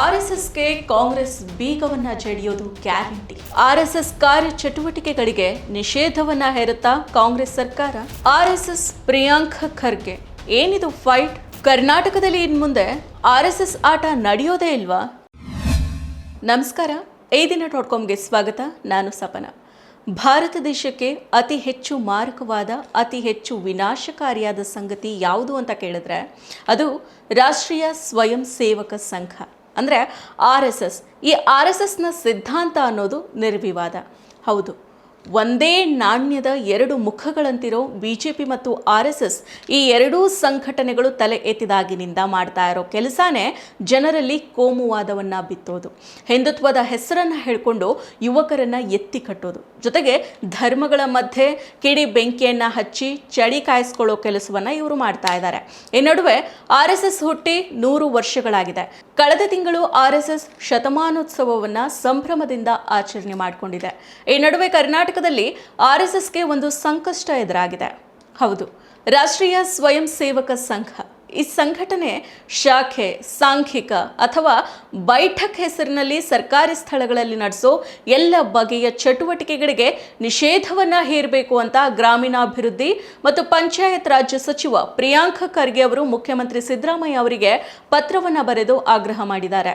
ಆರ್ಎಸ್ಎಸ್ಗೆ ಕಾಂಗ್ರೆಸ್ ಬೀಗವನ್ನ ಜಡಿಯೋದು guarantee. RSS ಕಾರ್ಯ ಚಟುವಟಿಕೆಗಳಿಗೆ ನಿಷೇಧವನ್ನ ಹೇರುತ್ತಾ ಕಾಂಗ್ರೆಸ್ ಸರ್ಕಾರ. ಆರ್ಎಸ್ಎಸ್ ಪ್ರಿಯಾಂಕ್ ಖರ್ಗೆ, ಏನಿದು ಫೈಟ್? ಕರ್ನಾಟಕದಲ್ಲಿ ಇನ್ಮುಂದೆ ಆರ್ಎಸ್ಎಸ್ ಆಟ ನಡೆಯೋದೇ ಇಲ್ವಾ? ನಮಸ್ಕಾರ ಈ ದಿನ ಡಾಟ್ ಕಾಮ್ಗೆ ಸ್ವಾಗತ, ನಾನು ಸಪನ. ಭಾರತ ದೇಶಕ್ಕೆ ಅತಿ ಹೆಚ್ಚು ಮಾರಕವಾದ, ಅತಿ ಹೆಚ್ಚು ವಿನಾಶಕಾರಿಯಾದ ಸಂಗತಿ ಯಾವುದು ಅಂತ ಕೇಳಿದ್ರೆ, ಅದು ರಾಷ್ಟ್ರೀಯ ಸ್ವಯಂ ಸೇವಕ ಸಂಘ. ಅಂದರೆ ಆರ್ ಎಸ್ ಎಸ್. ಈ ಆರ್ ಎಸ್ ಎಸ್ನ ಸಿದ್ಧಾಂತ ಅನ್ನೋದು ನಿರ್ವಿವಾದ. ಹೌದು. ಒಂದೇ ನಾಣ್ಯದ ಎರಡು ಮುಖಗಳಂತಿರೋ ಬಿ ಜೆ ಪಿ ಮತ್ತು ಆರ್ ಎಸ್ ಎಸ್ ಈ ಎರಡೂ ಸಂಘಟನೆಗಳು ತಲೆ ಎತ್ತಿದಾಗಿನಿಂದ ಮಾಡ್ತಾ ಇರೋ ಕೆಲಸನೇ ಜನರಲ್ಲಿ ಕೋಮುವಾದವನ್ನು ಬಿತ್ತೋದು. ಹಿಂದುತ್ವದ ಹೆಸರನ್ನು ಹೇಳ್ಕೊಂಡು ಯುವಕರನ್ನ ಎತ್ತಿ ಕಟ್ಟೋದು. ಜೊತೆಗೆ ಧರ್ಮಗಳ ಮಧ್ಯೆ ಕಿಡಿ ಬೆಂಕಿಯನ್ನು ಹಚ್ಚಿ ಚಳಿ ಕಾಯಿಸ್ಕೊಳ್ಳೋ ಕೆಲಸವನ್ನು ಇವರು ಮಾಡ್ತಾ ಇದ್ದಾರೆ ಈ ನಡುವೆ ಆರ್ ಎಸ್ ಎಸ್ ಹುಟ್ಟಿ ನೂರು ವರ್ಷಗಳಾಗಿದೆ. ಕಳೆದ ತಿಂಗಳು ಆರ್ ಎಸ್ ಎಸ್ ಶತಮಾನೋತ್ಸವವನ್ನು ಸಂಭ್ರಮದಿಂದ ಆಚರಣೆ ಮಾಡಿಕೊಂಡಿದೆ. ಈ ನಡುವೆ ಕರ್ನಾಟಕದಲ್ಲಿ ಆರ್ ಎಸ್ ಎಸ್ಗೆ ಒಂದು ಸಂಕಷ್ಟ ಎದುರಾಗಿದೆ. ಹೌದು, ರಾಷ್ಟ್ರೀಯ ಸ್ವಯಂ ಸೇವಕ ಸಂಘ. ಈ ಸಂಘಟನೆ ಶಾಖೆ ಸಾಂಖ್ಯಿಕ ಅಥವಾ ಬೈಠಕ್ ಹೆಸರಿನಲ್ಲಿ ಸರ್ಕಾರಿ ಸ್ಥಳಗಳಲ್ಲಿ ನಡೆಸೋ ಎಲ್ಲ ಬಗೆಯ ಚಟುವಟಿಕೆಗಳಿಗೆ ನಿಷೇಧವನ್ನ ಹೇರಬೇಕು ಅಂತ ಗ್ರಾಮೀಣಾಭಿವೃದ್ಧಿ ಮತ್ತು ಪಂಚಾಯತ್ ರಾಜ್ಯ ಸಚಿವ ಪ್ರಿಯಾಂಕ ಖರ್ಗೆ ಅವರು ಮುಖ್ಯಮಂತ್ರಿ ಸಿದ್ದರಾಮಯ್ಯ ಅವರಿಗೆ ಪತ್ರವನ್ನ ಬರೆದು ಆಗ್ರಹ ಮಾಡಿದ್ದಾರೆ.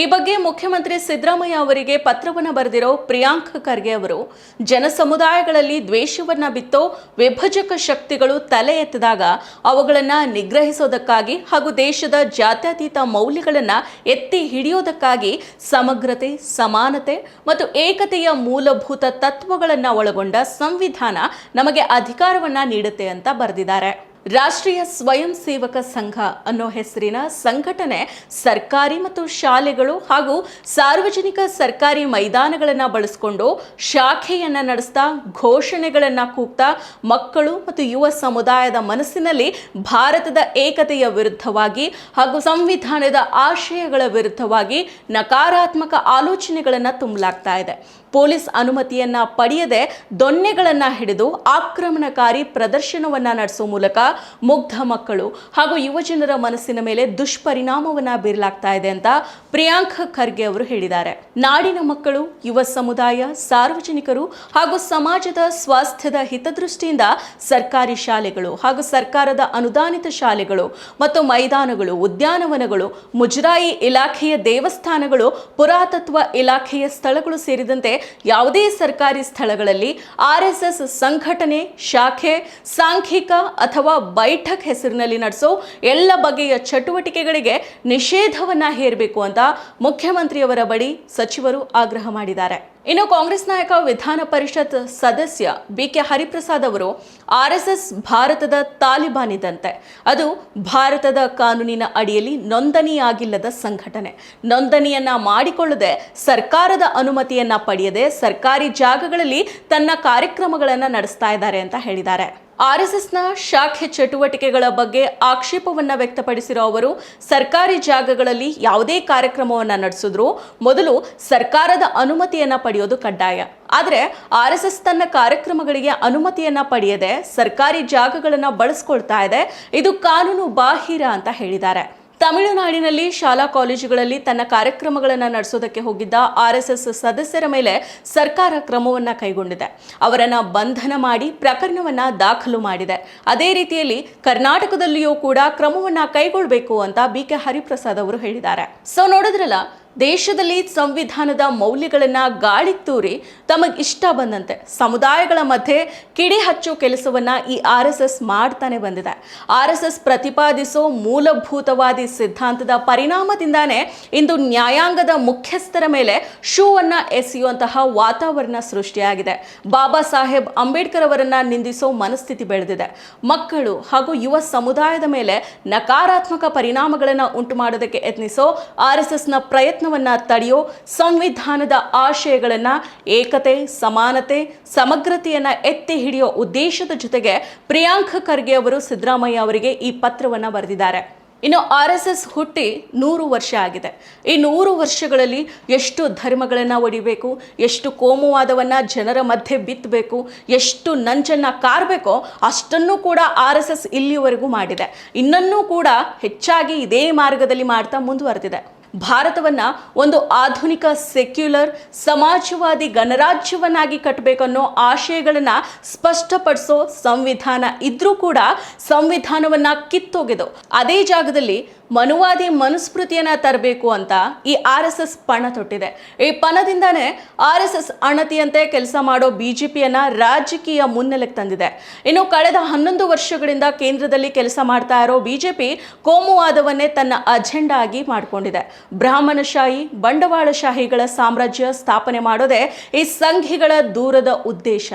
ಈ ಬಗ್ಗೆ ಮುಖ್ಯಮಂತ್ರಿ ಸಿದ್ದರಾಮಯ್ಯ ಅವರಿಗೆ ಪತ್ರವನ್ನು ಬರೆದಿರೋ ಪ್ರಿಯಾಂಕ್ ಖರ್ಗೆ ಅವರು, ಜನಸಮುದಾಯಗಳಲ್ಲಿ ದ್ವೇಷವನ್ನ ಬಿತ್ತೋ ವಿಭಜಕ ಶಕ್ತಿಗಳು ತಲೆ ಎತ್ತಿದಾಗ ಅವುಗಳನ್ನು ನಿಗ್ರಹಿಸೋದಕ್ಕಾಗಿ ಹಾಗೂ ದೇಶದ ಜಾತ್ಯತೀತ ಮೌಲ್ಯಗಳನ್ನು ಎತ್ತಿ ಹಿಡಿಯೋದಕ್ಕಾಗಿ ಸಮಗ್ರತೆ, ಸಮಾನತೆ ಮತ್ತು ಏಕತೆಯ ಮೂಲಭೂತ ತತ್ವಗಳನ್ನು ಒಳಗೊಂಡ ಸಂವಿಧಾನ ನಮಗೆ ಅಧಿಕಾರವನ್ನು ನೀಡುತ್ತೆ ಅಂತ ಬರೆದಿದ್ದಾರೆ. ರಾಷ್ಟ್ರೀಯ ಸ್ವಯಂ ಸೇವಕ ಸಂಘ ಅನ್ನೋ ಹೆಸರಿನ ಸಂಘಟನೆ ಸರ್ಕಾರಿ ಮತ್ತು ಶಾಲೆಗಳು ಹಾಗೂ ಸಾರ್ವಜನಿಕ ಸರ್ಕಾರಿ ಮೈದಾನಗಳನ್ನು ಬಳಸಿಕೊಂಡು ಶಾಖೆಯನ್ನು ನಡೆಸ್ತಾ ಘೋಷಣೆಗಳನ್ನು ಕೂಗ್ತಾ ಮಕ್ಕಳು ಮತ್ತು ಯುವ ಸಮುದಾಯದ ಮನಸ್ಸಿನಲ್ಲಿ ಭಾರತದ ಏಕತೆಯ ವಿರುದ್ಧವಾಗಿ ಹಾಗೂ ಸಂವಿಧಾನದ ಆಶಯಗಳ ವಿರುದ್ಧವಾಗಿ ನಕಾರಾತ್ಮಕ ಆಲೋಚನೆಗಳನ್ನು ತುಂಬಲಾಗ್ತಾ ಇದೆ. ಪೊಲೀಸ್ ಅನುಮತಿಯನ್ನ ಪಡೆಯದೆ ದೊನ್ನೆಗಳನ್ನು ಹಿಡಿದು ಆಕ್ರಮಣಕಾರಿ ಪ್ರದರ್ಶನವನ್ನ ನಡೆಸುವ ಮೂಲಕ ಮುಗ್ಧ ಮಕ್ಕಳು. ಹಾಗೂ ಯುವಜನರ ಮನಸ್ಸಿನ ಮೇಲೆ ದುಷ್ಪರಿಣಾಮವನ್ನ ಬೀರಲಾಗ್ತಾ ಇದೆ ಅಂತ ಪ್ರಿಯಾಂಕ್ ಖರ್ಗೆ ಅವರು ಹೇಳಿದ್ದಾರೆ. ನಾಡಿನ ಮಕ್ಕಳು, ಯುವ ಸಮುದಾಯ, ಸಾರ್ವಜನಿಕರು ಹಾಗೂ ಸಮಾಜದ ಸ್ವಾಸ್ಥ್ಯದ ಹಿತದೃಷ್ಟಿಯಿಂದ ಸರ್ಕಾರಿ ಶಾಲೆಗಳು ಹಾಗೂ ಸರ್ಕಾರದ ಅನುದಾನಿತ ಶಾಲೆಗಳು ಮತ್ತು ಮೈದಾನಗಳು, ಉದ್ಯಾನವನಗಳು, ಮುಜರಾಯಿ ಇಲಾಖೆಯ ದೇವಸ್ಥಾನಗಳು, ಪುರಾತತ್ವ ಇಲಾಖೆಯ ಸ್ಥಳಗಳು ಸೇರಿದಂತೆ ಯಾವುದೇ ಸರ್ಕಾರಿ ಸ್ಥಳಗಳಲ್ಲಿ ಆರ್ ಎಸ್ ಎಸ್ ಸಂಘಟನೆ, ಶಾಖೆ, ಸಾಂಖ್ಯಿಕ ಅಥವಾ ಬೈಠಕ್ ಹೆಸರಿನಲ್ಲಿ ನಡೆಸೋ ಎಲ್ಲ ಬಗೆಯ ಚಟುವಟಿಕೆಗಳಿಗೆ ನಿಷೇಧವನ್ನ ಹೇರಬೇಕು ಅಂತ ಮುಖ್ಯಮಂತ್ರಿಯವರ ಬಳಿ ಸಚಿವರು ಆಗ್ರಹ ಮಾಡಿದ್ದಾರೆ. ಇನ್ನು ಕಾಂಗ್ರೆಸ್ ನಾಯಕ, ವಿಧಾನ ಪರಿಷತ್ ಸದಸ್ಯ ಬಿ ಕೆ ಹರಿಪ್ರಸಾದ್ ಅವರು ಆರ್ ಎಸ್ ಎಸ್ ಭಾರತದ ತಾಲಿಬಾನ್ ಇದ್ದಂತೆ ಅದು ಭಾರತದ ಕಾನೂನಿನ ಅಡಿಯಲ್ಲಿ ನೋಂದಣಿಯಾಗಿಲ್ಲದ ಸಂಘಟನೆ. ನೋಂದಣಿಯನ್ನ ಮಾಡಿಕೊಳ್ಳದೆ ಸರ್ಕಾರದ ಅನುಮತಿಯನ್ನ ಪಡೆಯದೆ ಸರ್ಕಾರಿ ಜಾಗಗಳಲ್ಲಿ ತನ್ನ ಕಾರ್ಯಕ್ರಮಗಳನ್ನು ನಡೆಸ್ತಾ ಇದ್ದಾರೆ ಅಂತ ಹೇಳಿದ್ದಾರೆ. ಆರ್ ಎಸ್ ಎಸ್ನ ಶಾಖೆ ಚಟುವಟಿಕೆಗಳ ಬಗ್ಗೆ ಆಕ್ಷೇಪವನ್ನು ವ್ಯಕ್ತಪಡಿಸಿರೋ ಅವರು, ಸರ್ಕಾರಿ ಜಾಗಗಳಲ್ಲಿ ಯಾವುದೇ ಕಾರ್ಯಕ್ರಮವನ್ನು ನಡೆಸಿದ್ರು ಮೊದಲು ಸರ್ಕಾರದ ಅನುಮತಿಯನ್ನು ಪಡೆಯೋದು ಕಡ್ಡಾಯ. ಆದರೆ ಆರ್ ಎಸ್ ತನ್ನ ಕಾರ್ಯಕ್ರಮಗಳಿಗೆ ಅನುಮತಿಯನ್ನ ಪಡೆಯದೆ ಸರ್ಕಾರಿ ಜಾಗಗಳನ್ನು ಬಳಸ್ಕೊಳ್ತಾ ಇದೆ. ಇದು ಕಾನೂನು ಬಾಹಿರ ಅಂತ ಹೇಳಿದ್ದಾರೆ. ತಮಿಳುನಾಡಿನಲ್ಲಿ ಶಾಲಾ ಕಾಲೇಜುಗಳಲ್ಲಿ ತನ್ನ ಕಾರ್ಯಕ್ರಮಗಳನ್ನು ನಡೆಸೋದಕ್ಕೆ ಹೋಗಿದ್ದ ಆರ್ಎಸ್ಎಸ್ ಎಸ್ ಎಸ್ ಸದಸ್ಯರ ಮೇಲೆ ಸರ್ಕಾರ ಕ್ರಮವನ್ನು ಕೈಗೊಂಡಿದೆ. ಅವರನ್ನು ಬಂಧನ ಮಾಡಿ ಪ್ರಕರಣವನ್ನು ದಾಖಲು ಮಾಡಿದೆ. ಅದೇ ರೀತಿಯಲ್ಲಿ ಕರ್ನಾಟಕದಲ್ಲಿಯೂ ಕೂಡ ಕ್ರಮವನ್ನು ಕೈಗೊಳ್ಳಬೇಕು ಅಂತ ಬಿ ಕೆ ಹರಿಪ್ರಸಾದ್ ಅವರು ಹೇಳಿದ್ದಾರೆ. ಸೊ ನೋಡಿದ್ರಲ್ಲ ದೇಶದಲ್ಲಿ ಸಂವಿಧಾನದ ಮೌಲ್ಯಗಳನ್ನು ಗಾಳಿ ತೂರಿ ತಮಗೆ ಇಷ್ಟ ಬಂದಂತೆ ಸಮುದಾಯಗಳ ಮಧ್ಯೆ ಕಿಡಿ ಹಚ್ಚೋ ಕೆಲಸವನ್ನು ಈ ಆರ್ ಎಸ್ ಎಸ್ ಮಾಡ್ತಾನೆ ಬಂದಿದೆ. ಆರ್ ಎಸ್ ಎಸ್ ಪ್ರತಿಪಾದಿಸೋ ಮೂಲಭೂತವಾದಿ ಸಿದ್ಧಾಂತದ ಪರಿಣಾಮದಿಂದಾನೇ ಇಂದು ನ್ಯಾಯಾಂಗದ ಮುಖ್ಯಸ್ಥರ ಮೇಲೆ ಶೂವನ್ನು ಎಸೆಯುವಂತಹ ವಾತಾವರಣ ಸೃಷ್ಟಿಯಾಗಿದೆ. ಬಾಬಾ ಸಾಹೇಬ್ ಅಂಬೇಡ್ಕರ್ ಅವರನ್ನು ನಿಂದಿಸೋ ಮನಸ್ಥಿತಿ ಬೆಳೆದಿದೆ. ಮಕ್ಕಳು ಹಾಗೂ ಯುವ ಸಮುದಾಯದ ಮೇಲೆ ನಕಾರಾತ್ಮಕ ಪರಿಣಾಮಗಳನ್ನು ಉಂಟು ಮಾಡೋದಕ್ಕೆ ಯತ್ನಿಸೋ ಆರ್ ಎಸ್ ಎಸ್ನ ಪ್ರಯತ್ನವನ್ನ ತಡೆಯೋ ಸಂವಿಧಾನದ ಆಶಯಗಳನ್ನ ಏಕತೆ, ಸಮಾನತೆ, ಸಮಗ್ರತೆಯನ್ನ ಎತ್ತಿ ಹಿಡಿಯೋ ಉದ್ದೇಶದ ಜೊತೆಗೆ ಪ್ರಿಯಾಂಕ ಖರ್ಗೆ ಅವರು ಸಿದ್ದರಾಮಯ್ಯ ಅವರಿಗೆ ಈ ಪತ್ರವನ್ನ ಬರೆದಿದ್ದಾರೆ. ಇನ್ನು ಆರ್ ಎಸ್ ಎಸ್ ಹುಟ್ಟಿ ನೂರು ವರ್ಷ ಆಗಿದೆ. ಈ ನೂರು ವರ್ಷಗಳಲ್ಲಿ ಎಷ್ಟು ಧರ್ಮಗಳನ್ನು ಒಡಿಬೇಕು, ಎಷ್ಟು ಕೋಮುವಾದವನ್ನು ಜನರ ಮಧ್ಯೆ ಬಿತ್ತಬೇಕು ಎಷ್ಟು ನಂಚನ್ನು ಕಾರಬೇಕೋ ಅಷ್ಟನ್ನು ಕೂಡ ಆರ್ ಎಸ್ ಎಸ್ ಇಲ್ಲಿಯವರೆಗೂ ಮಾಡಿದೆ. ಇನ್ನನ್ನೂ ಕೂಡ ಹೆಚ್ಚಾಗಿ ಇದೇ ಮಾರ್ಗದಲ್ಲಿ ಮಾಡ್ತಾ ಮುಂದುವರೆದಿದೆ. ಭಾರತವನ್ನ ಒಂದು ಆಧುನಿಕ ಸೆಕ್ಯುಲರ್ ಸಮಾಜವಾದಿ ಗಣರಾಜ್ಯವನ್ನಾಗಿ ಕಟ್ಟಬೇಕನ್ನೋ ಆಶಯಗಳನ್ನ ಸ್ಪಷ್ಟಪಡಿಸೋ ಸಂವಿಧಾನ ಇದ್ರೂ ಕೂಡ ಸಂವಿಧಾನವನ್ನು ಕಿತ್ತೊಗೆದು. ಅದೇ ಜಾಗದಲ್ಲಿ ಮನುವಾದಿ ಮನುಸ್ಮೃತಿಯನ್ನು ತರಬೇಕು ಅಂತ ಈ ಆರ್ ಎಸ್ ಎಸ್ ಪಣ ತೊಟ್ಟಿದೆ. ಈ ಪಣದಿಂದನೇ ಆರ್ ಎಸ್ ಎಸ್ ಅಣತಿಯಂತೆ ಕೆಲಸ ಮಾಡೋ ಬಿ ಜೆ ಪಿಯನ್ನು ರಾಜಕೀಯ ಮುನ್ನೆಲೆಗೆ ತಂದಿದೆ. ಇನ್ನು ಕಳೆದ ಹನ್ನೊಂದು ವರ್ಷಗಳಿಂದ ಕೇಂದ್ರದಲ್ಲಿ ಕೆಲಸ ಮಾಡ್ತಾ ಇರೋ ಬಿ ಜೆ ಪಿ ಕೋಮುವಾದವನ್ನೇ ತನ್ನ ಅಜೆಂಡಾ ಆಗಿ ಮಾಡಿಕೊಂಡಿದೆ. ಬ್ರಾಹ್ಮಣಶಾಹಿ, ಬಂಡವಾಳಶಾಹಿಗಳ ಸಾಮ್ರಾಜ್ಯ ಸ್ಥಾಪನೆ ಮಾಡೋದೇ ಈ ಸಂಘಿಗಳ ದೂರದ ಉದ್ದೇಶ.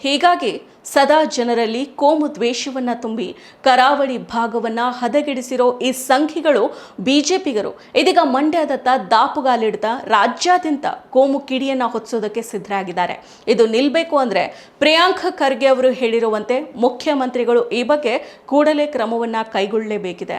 ಹೀಗಾಗಿ ಸದಾ ಜನರಲ್ಲಿ ಕೋಮು ದ್ವೇಷವನ್ನು ತುಂಬಿ ಕರಾವಳಿ ಭಾಗವನ್ನು ಹದಗೆಡಿಸಿರೋ ಈ ಸಂಖ್ಯೆಗಳು ಬಿಜೆಪಿಗರು, ಇದೀಗ ಮಂಡ್ಯದತ್ತ ದಾಪುಗಾಲಿಡ್ತಾ ರಾಜ್ಯಾದ್ಯಂತ ಕೋಮು ಕಿಡಿಯನ್ನು ಹೊತ್ಸೋದಕ್ಕೆ ಸಿದ್ಧರಾಗಿದ್ದಾರೆ. ಇದು ನಿಲ್ಲಬೇಕು ಅಂದರೆ ಪ್ರಿಯಾಂಕ ಖರ್ಗೆ ಅವರು ಹೇಳಿರುವಂತೆ ಮುಖ್ಯಮಂತ್ರಿಗಳು ಈ ಬಗ್ಗೆ ಕೂಡಲೇ ಕ್ರಮವನ್ನು ಕೈಗೊಳ್ಳಲೇಬೇಕಿದೆ.